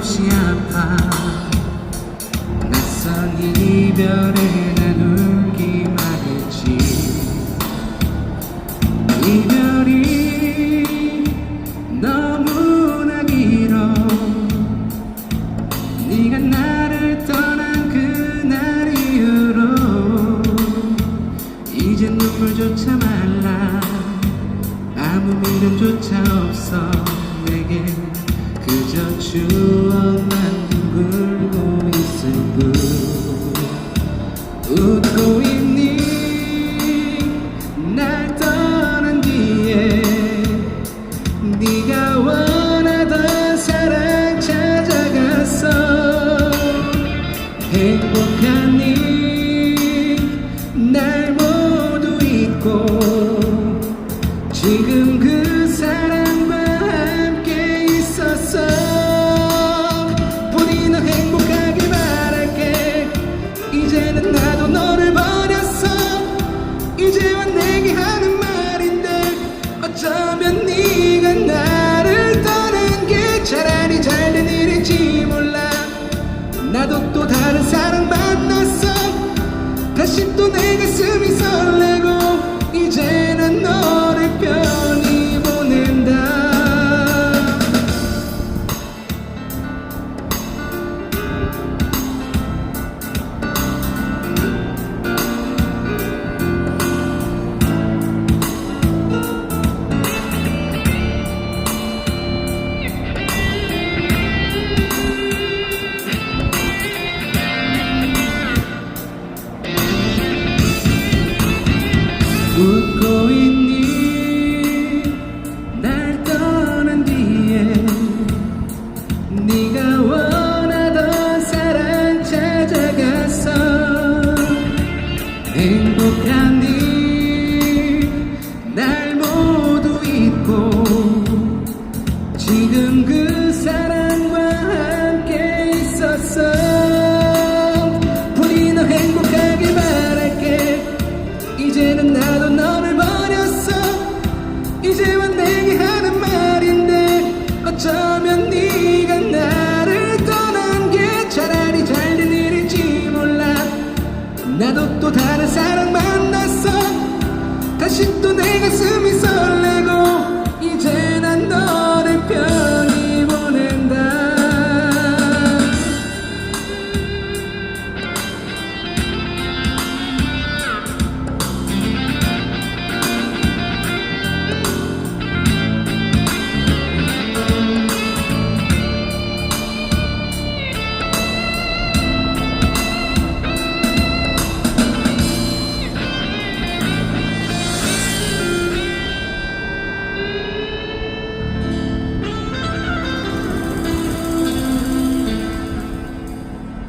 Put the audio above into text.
없이 아파. 낯선 이별을 나누기만 했지. 이별이 너무나 길어. 네가 나를 떠난 그날 이후로 이제 눈물조차 말라. 아무 미련조차 없어. 내게 그저 추억만 둥글고 있을 뿐 웃고 있니? 날 떠난 뒤에 네가 원하던 사랑 찾아갔어. 행복하니 날 모두 잊고 지금 또내 가슴이 설레 웃고 있니? 날 떠난 뒤에 네가 원하던 사랑 찾아갔어 행복하니 날 모두 잊고 지금 그 사랑과 함께 있었어. 부디 너 행복하길 바랄게. 이제는 나도 나도 또 다른 사랑 만났어. 다시 또 내 가슴